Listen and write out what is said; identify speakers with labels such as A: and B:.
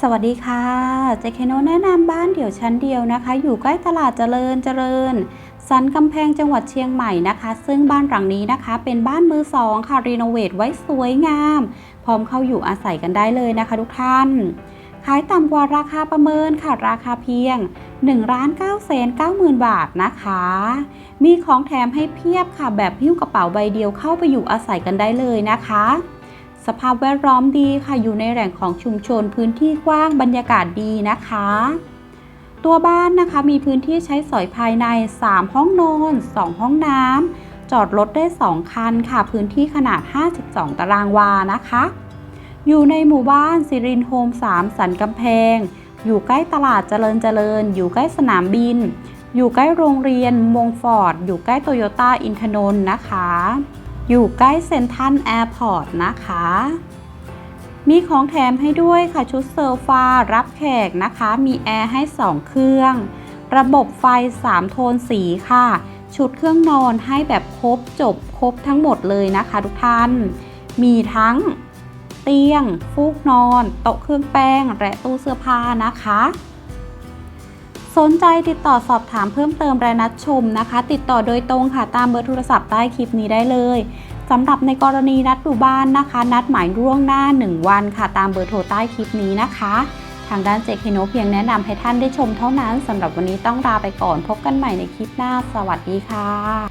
A: สวัสดีค่ะ เจคโนแนะนำบ้านเดี่ยวชั้นเดียวนะคะ อยู่ใกล้ตลาดเจริญเจริญ สันกำแพงจังหวัดเชียงใหม่นะคะ ซึ่งบ้านหลังนี้นะคะ เป็นบ้านมือสองค่ะ รีโนเวทไว้สวยงาม พร้อมเข้าอยู่อาศัยกันได้เลยนะคะทุกท่าน ขายต่ำกว่าราคาประเมินค่ะ ราคาเพียง1ล้าน9แสน9หมื่นบาทนะคะ มีของแถมให้เพียบค่ะ แบบหิ้วกระเป๋าใบเดียวเข้าไปอยู่อาศัยกันได้เลยนะคะ สภาพแวดล้อมดีค่ะ อยู่ในแหล่งของชุมชนพื้นที่กว้างบรรยากาศดีนะคะ ตัวบ้านนะคะมีพื้นที่ใช้สอยภายใน 3 ห้องนอน 2 ห้องน้ำจอดรถได้ 2 คันค่ะ พื้นที่ขนาด 52 ตารางวานะคะ อยู่ในหมู่บ้านสิรินโฮม 3 สันกำแพง อยู่ใกล้ตลาดเจริญเจริญ อยู่ใกล้สนามบิน อยู่ใกล้โรงเรียนมงฟอร์ด อยู่ใกล้โตโยต้าอินทนนท์นะคะ อยู่ใกล้เซ็นทรัลแอร์พอร์ตนะคะ มีของแถมให้ด้วยค่ะชุดโซฟารับแขกนะคะ มีแอร์ให้ 2 เครื่อง ระบบไฟ 3 โทนสีค่ะ ชุดเครื่องนอนให้แบบครบจบครบทั้งหมดเลยนะคะทุกท่าน มีทั้งเตียง ฟูกนอน โต๊ะเครื่องแป้ง และตู้เสื้อผ้านะคะ สนใจติดต่อสอบถามเพิ่มเติมรายนัดชมนะคะ ติดต่อโดยตรงค่ะตามเบอร์โทรศัพท์ใต้คลิปนี้ได้เลยสำหรับในกรณีนัดดูบ้านนะคะ นัดหมายร่วงหน้า 1 วันค่ะ ตามเบอร์โทรใต้คลิปนี้นะคะ ทางด้านเจคโนเพียงแนะนำให้ท่านได้ชมเท่านั้นสำหรับวันนี้ต้องลาไปก่อนพบกันใหม่ในคลิปหน้า สวัสดีค่ะ